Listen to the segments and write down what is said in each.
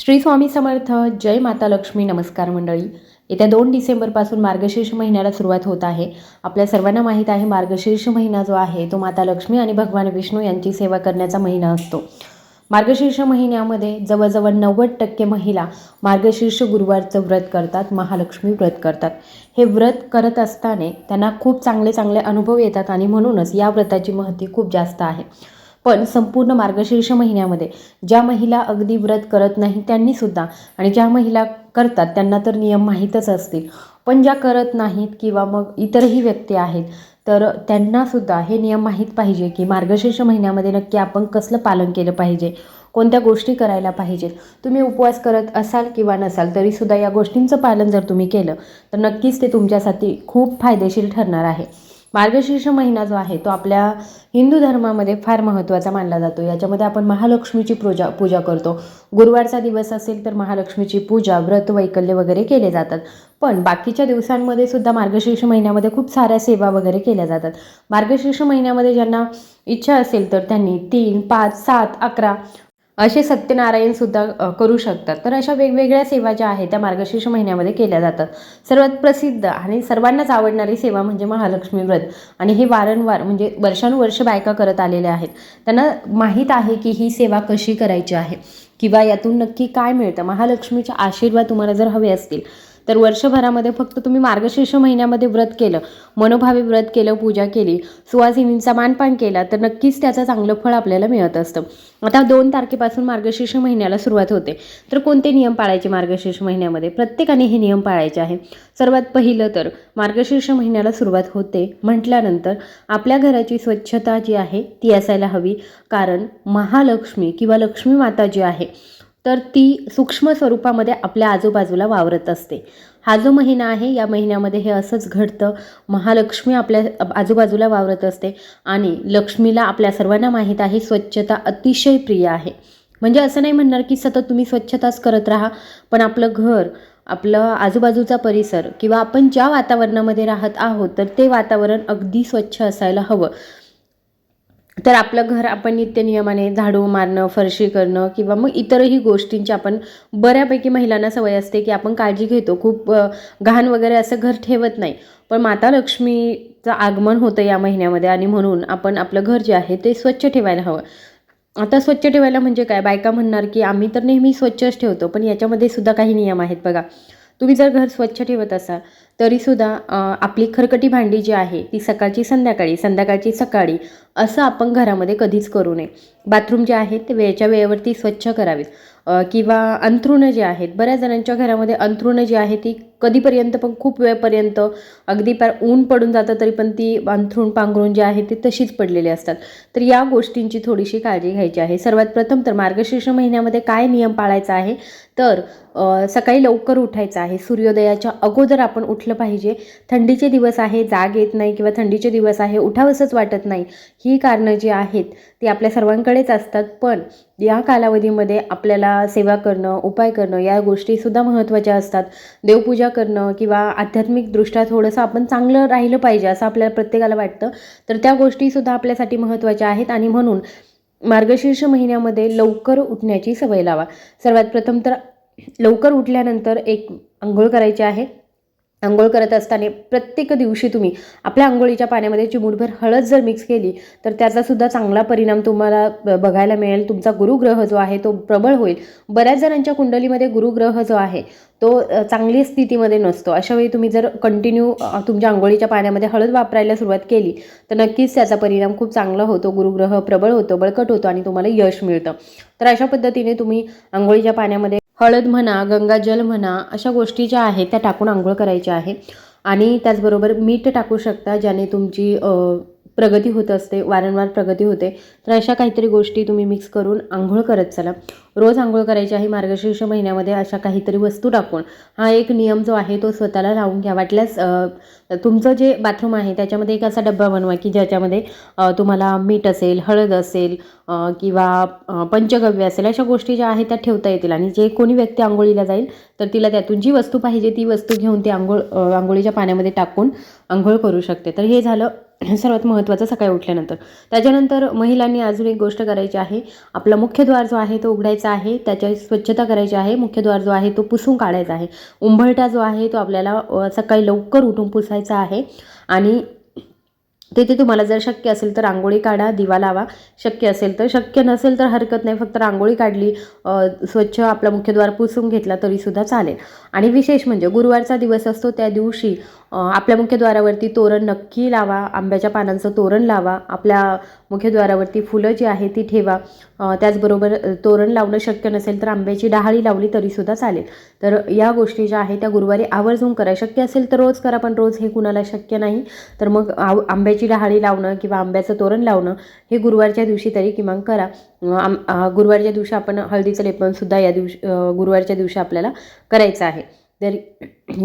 श्री स्वामी समर्थ जय माता लक्ष्मी नमस्कार मंडळी. येत्या दोन डिसेंबरपासून मार्गशीर्ष महिन्याला सुरुवात होत आहे. आपल्या सर्वांना माहीत आहे मार्गशीर्ष महिना जो आहे तो माता लक्ष्मी आणि भगवान विष्णू यांची सेवा करण्याचा महिना असतो. मार्गशीर्ष महिन्यामध्ये जवळजवळ नव्वद टक्के महिला मार्गशीर्ष गुरुवारचं व्रत करतात महालक्ष्मी व्रत करतात. हे व्रत करत असताना त्यांना खूप चांगले चांगले अनुभव येतात आणि म्हणूनच या व्रताची महती खूप जास्त आहे. पण संपूर्ण मार्गशीर्ष महिन्यामध्ये ज्या महिला अगदी व्रत करत नाही त्यांनीसुद्धा आणि ज्या महिला करतात त्यांना तर नियम माहीतच असतील. पण ज्या करत नाहीत किंवा मग इतरही व्यक्ती आहेत तर त्यांनासुद्धा हे नियम माहीत पाहिजे की मार्गशीर्ष महिन्यामध्ये नक्की आपण कसलं पालन केलं पाहिजे कोणत्या गोष्टी करायला पाहिजेत. तुम्ही उपवास करत असाल किंवा नसाल तरीसुद्धा या गोष्टींचं पालन जर तुम्ही केलं तर नक्कीच ते तुमच्यासाठी खूप फायदेशीर ठरणार आहे. मार्गशीर्ष महिना जो आहे तो आपल्या हिंदू धर्मामध्ये फार महत्त्वाचा मानला जातो. याच्यामध्ये आपण महालक्ष्मीची पूजा पूजा करतो. गुरुवारचा दिवस असेल तर महालक्ष्मीची पूजा व्रत वैकल्य वगैरे केले जातात. पण बाकीच्या दिवसांमध्ये सुद्धा मार्गशीर्ष महिन्यामध्ये खूप साऱ्या सेवा वगैरे केल्या जातात. मार्गशीर्ष महिन्यामध्ये ज्यांना इच्छा असेल तर त्यांनी तीन पाच सात अकरा असे सत्यनारायणसुद्धा सुद्धा करू शकतात. तर अशा वेगवेगळ्या सेवा ज्या आहेत त्या मार्गशीर्ष महिन्यामध्ये केल्या जातात. सर्वात प्रसिद्ध आणि सर्वांनाच आवडणारी सेवा म्हणजे महालक्ष्मी व्रत. आणि हे वारंवार म्हणजे वर्षानुवर्ष बायका करत आलेल्या आहेत. त्यांना माहीत आहे की ही सेवा कशी करायची आहे किंवा यातून नक्की काय मिळतं. महालक्ष्मीचे आशीर्वाद तुम्हाला जर हवे असतील तर वर्षभरामध्ये फक्त तुम्ही मार्गशीर्ष महिन्यामध्ये व्रत केलं मनोभावे व्रत केलं पूजा केली सुवासिनींचा मानपान केला तर नक्कीच त्याचं चांगलं फळ आपल्याला मिळत असतं. आता दोन तारखेपासून मार्गशीर्ष महिन्याला सुरुवात होते. तर कोणते नियम पाळायचे मार्गशीर्ष महिन्यामध्ये? प्रत्येकाने हे नियम पाळायचे आहे. सर्वात पहिलं तर मार्गशीर्ष महिन्याला सुरुवात होते म्हटल्यानंतर आपल्या घराची स्वच्छता जी आहे ती असायला हवी. कारण महालक्ष्मी किंवा लक्ष्मी माता जी आहे तर ती सूक्ष्म स्वरूपामध्ये आपल्या आजूबाजूला वावरत असते. हा जो महिना आहे या महिन्यामध्ये हे असंच घडतं. महालक्ष्मी आपल्या आजूबाजूला वावरत असते आणि लक्ष्मीला आपल्या सर्वांना माहीत आहे स्वच्छता अतिशय प्रिय आहे. म्हणजे असं नाही म्हणणार की सतत तुम्ही स्वच्छताच करत राहा पण आपलं घर आपलं आजूबाजूचा परिसर किंवा आपण ज्या वातावरणामध्ये राहत आहोत तर ते वातावरण अगदी स्वच्छ असायला हवं. तर आपलं घर आपण नित्यनियमाने झाडू मारणं फरशी करणं किंवा मग इतरही गोष्टींची आपण बऱ्यापैकी महिलांना सवय असते की आपण काळजी घेतो. खूप घाण वगैरे असं घर ठेवत नाही. पण माता लक्ष्मीचं आगमन होतं या महिन्यामध्ये आणि म्हणून आपण आपलं घर जे आहे ते स्वच्छ ठेवायला हवं. आता स्वच्छ ठेवायला म्हणजे काय? बायका म्हणणार की आम्ही तर नेहमी स्वच्छच ठेवतो पण याच्यामध्ये सुद्धा काही नियम आहेत बघा. तुम्ही जर घर स्वच्छ ठेवत असाल तरीसुद्धा आपली खरकटी भांडी जी आहे ती सकाळची संध्याकाळी संध्याकाळची सकाळी असं आपण घरामध्ये कधीच करू नये. बाथरूम जे आहेत ते वेळच्या वेळेवरती स्वच्छ करावीत. किंवा अंथरुणं जे आहेत बऱ्याच जणांच्या घरामध्ये अंथरुणं जी आहे ती कधीपर्यंत पण खूप वेळपर्यंत. अगदी पार ऊन पडून जातं तरी पण ती अंथरूण पांघरूण जे आहे ते तशीच पडलेली असतात. तर या गोष्टींची थोडीशी काळजी घ्यायची आहे. सर्वात प्रथम तर मार्गशीर्ष महिन्यामध्ये काय नियम पाळायचा आहे? तर सकाळी लवकर उठायचं आहे. सूर्योदयाच्या अगोदर आपण उठलं पाहिजे. थंडीचे दिवस आहे जाग येत नाही किंवा थंडीचे दिवस आहे उठावंसंच वाटत नाही. ही कारणं जी आहेत ती आपल्या सर्वांकडेच असतात. पण या कालावधीमध्ये आपल्याला सेवा करणं उपाय करणं या गोष्टीसुद्धा महत्त्वाच्या असतात. देवपूजा करणं किंवा आध्यात्मिकदृष्ट्या थोडंसं आपण चांगलं राहिलं पाहिजे असं आपल्याला प्रत्येकाला वाटतं. तर त्या गोष्टीसुद्धा आपल्यासाठी महत्त्वाच्या आहेत आणि म्हणून मार्गशीर्ष महिन्यामध्ये लवकर उठण्याची सवय लावा. सर्वात प्रथम तर लवकर उठल्यानंतर एक आंघोळ करायची आहे. आंघोळ करत असताना प्रत्येक दिवशी तुम्ही आपल्या आंघोळीच्या पाण्यामध्ये चिमूटभर हळद जर मिक्स केली तर त्याचासुद्धा चांगला परिणाम तुम्हाला ब- बघायला मिळेल. तुमचा गुरुग्रह जो आहे तो प्रबळ होईल. बऱ्याच जणांच्या कुंडलीमध्ये गुरुग्रह जो आहे तो चांगली स्थितीमध्ये नसतो. अशा वेळी तुम्ही जर कंटिन्यू तुमच्या आंघोळीच्या पाण्यामध्ये हळद वापरायला सुरुवात केली तर नक्कीच त्याचा परिणाम खूप चांगला होतो. गुरुग्रह प्रबळ होतो बळकट होतो आणि तुम्हाला यश मिळतं. तर अशा पद्धतीने तुम्ही आंघोळीच्या पाण्यामध्ये हळद म्हणा गंगाजल म्हणा अशा गोष्टी ज्या आहेत त्या टाकून आंघोळ करायच्या आहे आणि त्याचबरोबर मीठ टाकू शकता ज्याने तुमची प्रगती होत असते वारंवार प्रगती होते. तर अशा काहीतरी गोष्टी तुम्ही मिक्स करून आंघोळ करत चला. रोज आंघोळ करायची आहे मार्गशीर्ष महिन्यामध्ये अशा काहीतरी वस्तू टाकून. हा एक नियम जो आहे तो स्वतःला लावून घ्या. वाटल्यास तुमचं जे बाथरूम आहे त्याच्यामध्ये एक असा डब्बा बनवा की ज्याच्यामध्ये तुम्हाला मीठ असेल हळद असेल किंवा पंचगव्य असेल अशा गोष्टी ज्या आहेत त्या ठेवता येतील. आणि जे कोणी व्यक्ती आंघोळीला जाईल तर तिला त्यातून जी वस्तू पाहिजे ती वस्तू घेऊन ती आंघोळ आंघोळीच्या पाण्यामध्ये टाकून आंघोळ करू शकते. तर हे झालं सर्वात महत्त्वाचं सकाळी उठल्यानंतर. त्याच्यानंतर महिलांनी अजून एक गोष्ट करायची आहे. आपला मुख्यद्वार जो आहे तो उघडायचा आहे. त्याच्या स्वच्छता करायची आहे. मुख्यद्वार जो आहे तो पुसून काढायचा आहे. उंबरठा जो आहे तो आपल्याला सकाळी लवकर उठून पुसायचा आहे. आणि तिथे तुम्हाला जर शक्य असेल तर रांगोळी काढा दिवा लावा. शक्य असेल तर शक्य नसेल तर हरकत नाही. फक्त रांगोळी काढली स्वच्छ आपला मुख्यद्वार पुसून घेतला तरीसुद्धा चालेल. आणि विशेष म्हणजे गुरुवारचा दिवस असतो त्या दिवशी आपल्या मुख्यद्वारावरती तोरण नक्की लावा आंब्याच्या पानांचं तोरण लावा आपल्या मुख्यद्वारावरती फुलं जी आहे ती ठेवा. त्याचबरोबर तोरण लावणं शक्य नसेल तर आंब्याची डहाळी लावली तरीसुद्धा चालेल. तर या गोष्टी ज्या आहेत त्या गुरुवारी आवर्जून करा शक्य असेल तर रोज करा पण रोज हे कुणाला शक्य नाही. तर मग आव आंब्याची डहाळी लावणं किंवा आंब्याचं तोरण लावणं हे गुरुवारच्या दिवशी तरी किमान करा. आम गुरुवारच्या दिवशी आपण हळदीचं लेपनसुद्धा या दिवशी गुरुवारच्या दिवशी आपल्याला करायचं आहे. तर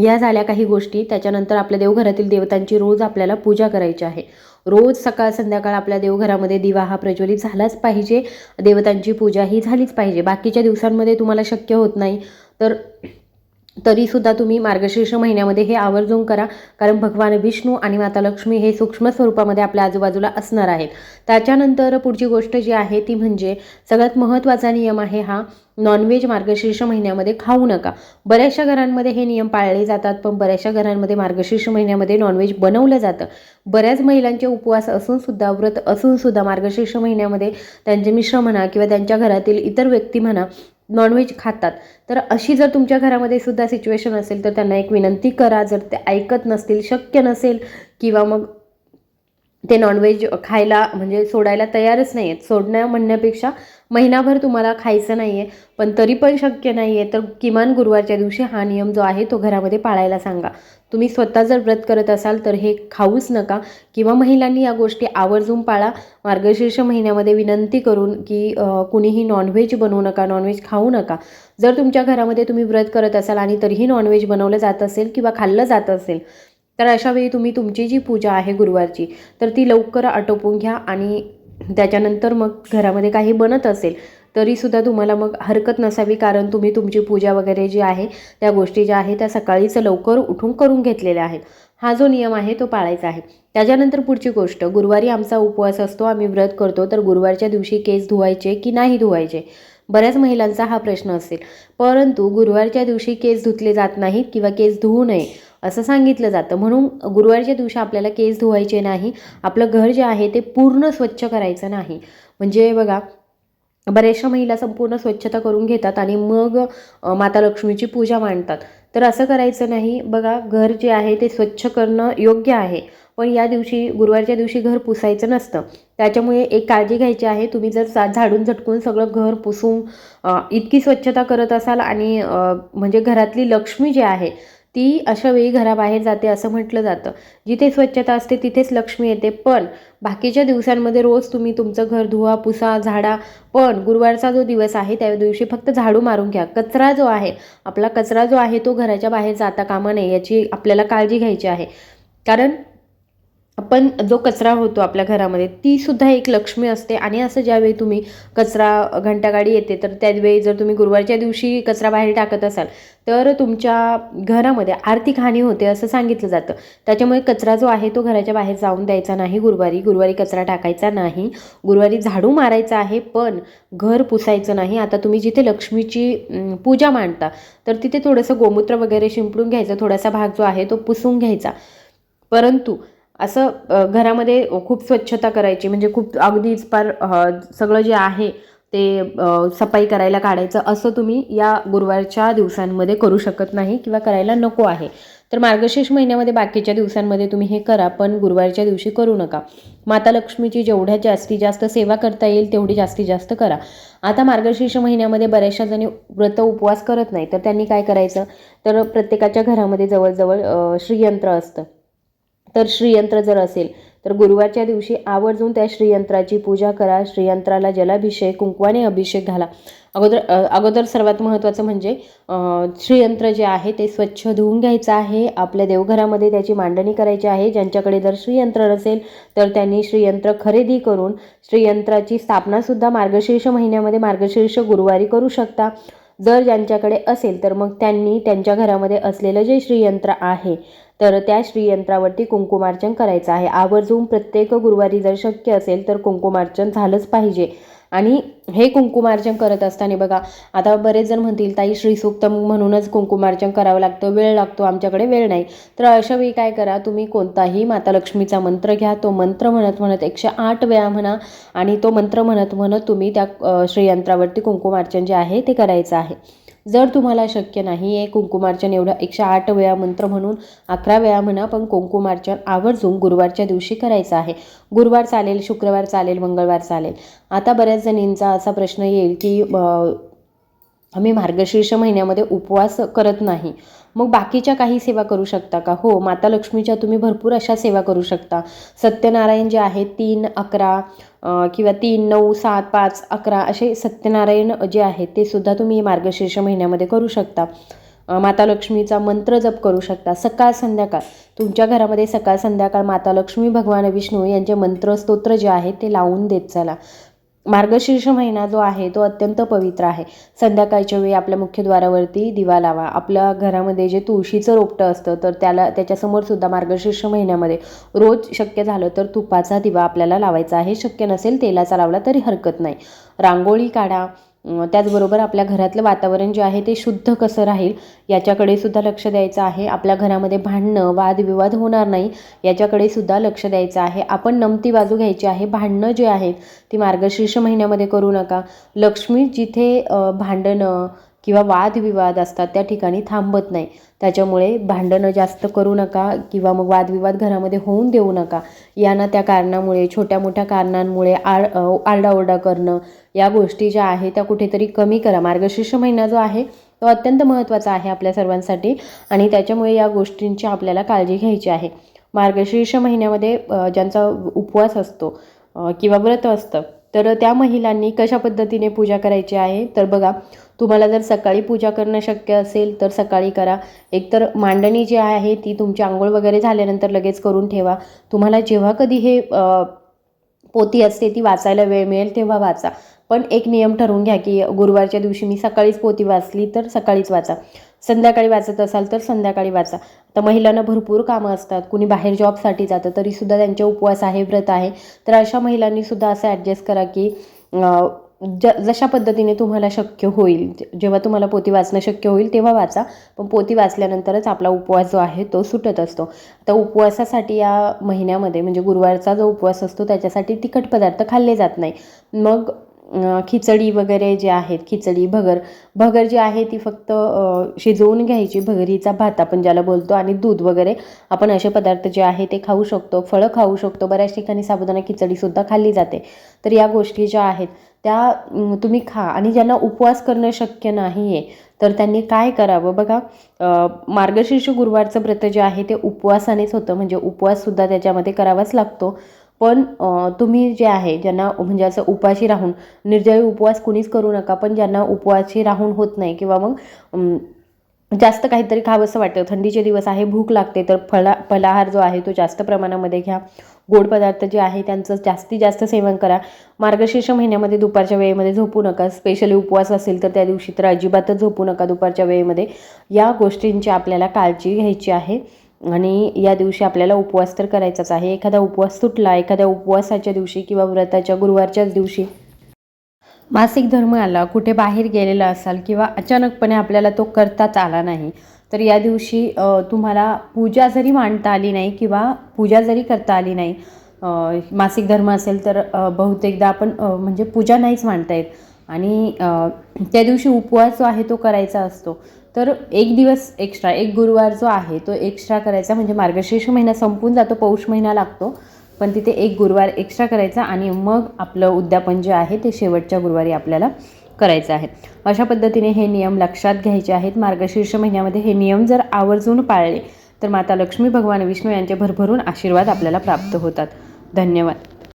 या झाल्या काही गोष्टी. त्याच्यानंतर आपल्या देवघरातील देवतांची रोज आपल्याला पूजा करायची आहे. रोज सकाळ संध्याकाळ आपल्या देवघरामध्ये दिवा हा प्रज्वलित झालाच पाहिजे. देवतांची पूजा ही झालीच पाहिजे. बाकीच्या दिवसांमध्ये तुम्हाला शक्य होत नाही. तर तरीसुद्धा तुम्ही मार्गशीर्ष महिन्यामध्ये हे आवर्जून करा. कारण भगवान विष्णू आणि माता लक्ष्मी हे सूक्ष्म स्वरूपामध्ये आपल्या आजूबाजूला असणार आहेत. त्याच्यानंतर पुढची गोष्ट जी आहे ती म्हणजे सगळ्यात महत्त्वाचा नियम आहे हा नॉनव्हेज मार्गशीर्ष महिन्यामध्ये खाऊ नका. बऱ्याचशा घरांमध्ये हे नियम पाळले जातात पण बऱ्याचशा घरांमध्ये मार्गशीर्ष महिन्यामध्ये नॉनव्हेज बनवलं जातं. बऱ्याच महिलांचे उपवास असून सुद्धा व्रत असून सुद्धा मार्गशीर्ष महिन्यामध्ये त्यांचे मिश्र म्हणा किंवा त्यांच्या घरातील इतर व्यक्ती म्हणा नॉनव्हेज खातात. तर अशी जर तुमच्या घरामध्ये सुद्धा सिच्युएशन असेल तर त्यांना एक विनंती करा. जर ते ऐकत नसतील शक्य नसेल किंवा मग ते नॉनव्हेज खायला म्हणजे सोडायला तयारच नाही आहेत सोडण्या म्हणण्यापेक्षा महिनाभर तुम्हाला खायचं नाही आहे पण तरी पण शक्य नाही आहे तर किमान गुरुवारच्या दिवशी हा नियम जो आहे तो घरामध्ये पाळायला सांगा. तुम्ही स्वतः जर व्रत करत असाल तर हे खाऊच नका किंवा महिलांनी या गोष्टी आवर्जून पाळा. मार्गशीर्ष महिन्यामध्ये विनंती करून की कुणीही नॉनव्हेज बनवू नका नॉनव्हेज खाऊ नका. जर तुमच्या घरामध्ये तुम्ही व्रत करत असाल आणि तरीही नॉनव्हेज बनवलं जात असेल किंवा खाल्लं जात असेल तर अशावेळी तुम्ही तुमची जी पूजा आहे गुरुवारची तर ती लवकर आटोपून घ्या आणि त्याच्यानंतर मग घरामध्ये काही बनत असेल तरीसुद्धा तुम्हाला मग हरकत नसावी कारण तुम्ही तुमची पूजा वगैरे जी आहे त्या गोष्टी ज्या आहेत त्या सकाळीच लवकर उठून करून घेतलेल्या आहेत. हा जो नियम आहे तो पाळायचा आहे. त्याच्यानंतर पुढची गोष्ट गुरुवारी आमचा उपवास असतो आम्ही व्रत करतो तर गुरुवारच्या दिवशी केस धुवायचे की नाही धुवायचे? बऱ्याच महिलांचा हा प्रश्न असेल. परंतु गुरुवारच्या दिवशी केस धुतले जात नाहीत किंवा केस धुवू नये असं सांगितलं जातं. म्हणून गुरुवारच्या दिवशी आपल्याला केस धुवायचे नाही. आपलं घर जे आहे ते पूर्ण स्वच्छ करायचं नाही. म्हणजे बघा बऱ्याचशा महिला संपूर्ण स्वच्छता करून घेतात आणि मग माता लक्ष्मीची पूजा मांडतात. तर असं करायचं नाही. बघा घर जे आहे ते स्वच्छ करणं योग्य आहे. पण या दिवशी गुरुवारच्या दिवशी घर पुसायचं नसतं. त्याच्यामुळे एक काळजी घ्यायची आहे. तुम्ही जर सा झाडून झटकून सगळं घर पुसून इतकी स्वच्छता करत असाल आणि म्हणजे घरातली लक्ष्मी जी आहे ती अशा वेळी घराबाहेर जाते असं म्हटलं जातं. जिथे स्वच्छता असते तिथेच लक्ष्मी येते. पण बाकीच्या दिवसांमध्ये रोज तुम्ही तुमचं घर धुवा पुसा झाडा. पण गुरुवारचा जो दिवस आहे त्या दिवशी फक्त झाडू मारून घ्या. कचरा जो आहे आपला कचरा जो आहे तो घराच्या बाहेर जाता कामा नये याची आपल्याला काळजी घ्यायची आहे. कारण आपण जो कचरा होतो आपल्या घरामध्ये ती सुद्धा एक लक्ष्मी असते. आणि असं ज्यावेळी तुम्ही कचरा घंटागाडी येते तर त्यावेळी जर तुम्ही गुरुवारच्या दिवशी कचरा बाहेर टाकत असाल तर तुमच्या घरामध्ये आर्थिक हानी होते असं सांगितलं जातं. त्याच्यामुळे कचरा जो आहे तो घराच्या बाहेर जाऊन द्यायचा नाही. गुरुवारी गुरुवारी कचरा टाकायचा नाही. गुरुवारी झाडू मारायचा आहे पण घर पुसायचं नाही. आता तुम्ही जिथे लक्ष्मीची पूजा मांडता तर तिथे थोडंसं गोमूत्र वगैरे शिंपडून घ्यायचं. थोडासा भाग जो आहे तो पुसून घ्यायचा. परंतु असं घरामध्ये खूप स्वच्छता करायची. म्हणजे खूप अगदीच पार सगळं जे आहे ते सफाई करायला काढायचं असं तुम्ही या गुरुवारच्या दिवसांमध्ये करू शकत नाही किंवा करायला नको आहे. तर मार्गशीर्ष महिन्यामध्ये बाकीच्या दिवसांमध्ये तुम्ही हे करा पण गुरुवारच्या दिवशी करू नका. माता लक्ष्मीची जेवढ्या जास्तीत जास्त सेवा करता येईल तेवढी जास्तीत जास्त करा. आता मार्गशीर्ष महिन्यामध्ये बऱ्याचशा जणी व्रत उपवास करत नाही तर त्यांनी काय करायचं? तर प्रत्येकाच्या घरामध्ये जवळजवळ श्रीयंत्र असतं. तर श्रीयंत्र जर असेल तर गुरुवारच्या दिवशी आवर्जून त्या श्रीयंत्राची पूजा करा. श्रीयंत्राला जलाभिषेक कुंकवाने अभिषेक घाला. अगोदर अगोदर सर्वात महत्त्वाचं म्हणजे श्रीयंत्र जे आहे ते स्वच्छ धुवून घ्यायचं आहे. आपल्या देवघरामध्ये त्याची मांडणी करायची आहे. ज्यांच्याकडे जर श्रीयंत्र नसेल तर त्यांनी श्रीयंत्र खरेदी करून श्रीयंत्राची स्थापनासुद्धा मार्गशीर्ष महिन्यामध्ये मार्गशीर्ष गुरुवारी करू शकता. जर ज्यांच्याकडे असेल तर मग त्यांनी त्यांच्या घरामध्ये असलेलं जे श्रीयंत्र आहे तर त्या श्रीयंत्रावरती कुंकुमार्चन करायचं आहे. आवर्जून प्रत्येक गुरुवारी जर शक्य असेल तर कुंकुमार्चन झालंच पाहिजे. आणि हे कुंकुमार्चन करत असताना बघा आता बरेच जण म्हणतील ताई श्रीसूक्त म्हणूनच कुंकुमार्चन करावं लागतं वेळ लागतो आमच्याकडे वेळ नाही. तर अशा वेळी काय करा तुम्ही कोणताही माता लक्ष्मीचा मंत्र घ्या. तो मंत्र म्हणत म्हणत एकशे आठ वेळा म्हणा आणि तो मंत्र म्हणत म्हणत तुम्ही त्या श्रीयंत्रावरती कुंकुमार्चन जे आहे ते करायचं आहे. जर तुम्हाला शक्य नाही आहे कुंकुमार्चन एवढं एकशे आठ वेळा मंत्र म्हणून अकरा वेळा म्हणा पण कुंकुमार्चन आवर्जून गुरुवारच्या दिवशी करायचं आहे. गुरुवार चालेल शुक्रवार चालेल मंगळवार चालेल. आता बऱ्याच जणींचा असा प्रश्न येईल की आम्ही मार्गशीर्ष महिन्यामध्ये उपवास करत नाही. मग बाकीच्या काही सेवा करू शकता का? हो माता लक्ष्मीच्या तुम्ही भरपूर अशा सेवा करू शकता. सत्यनारायण जे आहे तीन अकरा किंवा तीन नऊ सात पाच अकरा असे सत्यनारायण जे आहेत ते सुद्धा तुम्ही मार्गशीर्ष महिन्यामध्ये करू शकता. माता लक्ष्मीचा मंत्र जप करू शकता. सकाळ संध्याकाळ. तुमच्या घरामध्ये सकाळ संध्याकाळ माता लक्ष्मी भगवान विष्णू यांचे मंत्र स्तोत्र जे आहेत ते लावून देत चला. मार्गशीर्ष महिना जो आहे तो अत्यंत पवित्र आहे. संध्याकाळच्या वेळी आपल्या मुख्यद्वारावरती दिवा लावा. आपल्या घरामध्ये जे तुळशीचं रोपटं असतं तर त्याला त्याच्यासमोर सुद्धा मार्गशीर्ष महिन्यामध्ये रोज शक्य झालं तर तुपाचा दिवा आपल्याला लावायचा आहे. शक्य नसेल तेलाचा लावला तरी हरकत नाही. रांगोळी काढा. त्याचबरोबर आपल्या घरातलं वातावरण जे आहे ते शुद्ध कसं राहील याच्याकडे सुद्धा लक्ष द्यायचं आहे. आपल्या घरामध्ये भांडणं वादविवाद होणार नाही याच्याकडे सुद्धा लक्ष द्यायचं आहे. आपण नमती बाजू घ्यायची आहे. भांडणं जे आहेत ती मार्गशीर्ष महिन्यामध्ये करू नका. लक्ष्मी जिथे भांडणं किंवा वादविवाद असतात त्या ठिकाणी थांबत नाही. त्याच्यामुळे भांडणं जास्त करू नका किंवा मग वादविवाद घरामध्ये होऊन देऊ नका. यांना त्या कारणामुळे छोट्या मोठ्या कारणांमुळे आड आरडाओरडा करणं या गोष्टी ज्या आहेत त्या कुठेतरी कमी करा. मार्गशीर्ष महिना जो आहे तो अत्यंत महत्त्वाचा आहे आपल्या सर्वांसाठी आणि त्याच्यामुळे या गोष्टींची आपल्याला काळजी घ्यायची आहे. मार्गशीर्ष महिन्यामध्ये ज्यांचा उपवास असतो किंवा व्रत असतं तर त्या महिलांनी कशा पद्धतीने पूजा करायची आहे? तर बघा तुम्हाला जर सकाळी पूजा करणं शक्य असेल तर सकाळी करा. एकतर मांडणी जी आहे ती तुमची आंघोळ वगैरे झाल्यानंतर लगेच करून ठेवा. तुम्हाला जेव्हा कधी हे पोती असते ती वाचायला वेळ मिळेल तेव्हा वाचा. पण एक नियम ठरवून घ्या की गुरुवारच्या दिवशी मी सकाळीच पोती वाचली तर सकाळीच वाचा. संध्याकाळी वाचत असाल तर संध्याकाळी वाचा. आता महिलांना भरपूर कामं असतात. कुणी बाहेर जॉबसाठी जातं तरीसुद्धा त्यांचे उपवास आहे व्रत आहे. तर अशा महिलांनीसुद्धा असं ॲडजस्ट करा की ज जशा पद्धतीने तुम्हाला शक्य होईल जेव्हा तुम्हाला पोती वाचणं शक्य होईल तेव्हा वाचा. पण पोती वाचल्यानंतरच आपला उपवास जो आहे तो सुटत असतो. आता उपवासासाठी या महिन्यामध्ये म्हणजे गुरुवारचा जो उपवास असतो त्याच्यासाठी तिखट पदार्थ खाल्ले जात नाही. मग खिचडी वगैरे जे आहेत खिचडी भगर भगर जी आहे ती फक्त शिजवून घ्यायची. भगरीचा भात आपण ज्याला बोलतो आणि दूध वगैरे. आपण असे पदार्थ जे आहे ते खाऊ शकतो. फळं खाऊ शकतो. बऱ्याच ठिकाणी साबुदाणा खिचडीसुद्धा खाल्ली जाते. तर या गोष्टी ज्या आहेत त्या तुम्ही खा. आणि ज्यांना उपवास करणं शक्य नाही आहे तर त्यांनी काय करावं? बघा मार्गशीर्ष गुरुवारचं व्रत जे आहे ते उपवासानेच होतं. म्हणजे उपवाससुद्धा त्याच्यामध्ये करावाच लागतो. पण तुम्ही जे आहे ज्यांना म्हणजे असं उपाशी राहून निर्जळी उपवास कुणीच करू नका. पण ज्यांना उपवासी राहून होत नाही किंवा मग जास्त काहीतरी खावंसं वाटतं थंडीचे दिवस आहे भूक लागते तर फळा फलाहार जो आहे तो जास्त प्रमाणामध्ये घ्या. गोड पदार्थ जे आहे त्यांचं जास्तीत जास्त सेवन करा. मार्गशीर्ष महिन्यामध्ये दुपारच्या वेळेमध्ये झोपू नका. स्पेशली उपवास असेल तर त्या दिवशी तर अजिबातच झोपू नका दुपारच्या वेळेमध्ये. या गोष्टींची आपल्याला काळजी घ्यायची आहे. आणि या दिवशी आपल्याला उपवास तर करायचाच आहे. एखादा उपवास तुटला एखाद्या उपवासाच्या दिवशी किंवा व्रताच्या गुरुवारच्याच दिवशी मासिक धर्म आला कुठे बाहेर गेलेला असाल किंवा अचानकपणे आपल्याला तो करताच आला नाही तर या दिवशी तुम्हाला पूजा जरी मांडता आली नाही किंवा पूजा जरी करता आली नाही मासिक धर्म असेल तर बहुतेकदा आपण म्हणजे पूजा नाहीच मांडता येत. आणि त्या दिवशी उपवास जो आहे तो करायचा असतो. तर एक दिवस एक्स्ट्रा एक गुरुवार जो आहे तो एक्स्ट्रा करायचा. म्हणजे मार्गशीर्ष महिना संपून जातो पौष महिना लागतो. पण तिथे एक गुरुवार एक्स्ट्रा करायचा आणि मग आपलं उद्यापन जे आहे ते शेवटच्या गुरुवारी आपल्याला करायचं आहे अशा पद्धतीने हे नियम लक्षात घ्यायचे आहेत. मार्गशीर्ष महिन्यामध्ये हे नियम जर आवर्जून पाळले तर माता लक्ष्मी भगवान विष्णू यांचे भरभरून आशीर्वाद आपल्याला प्राप्त होतात. धन्यवाद.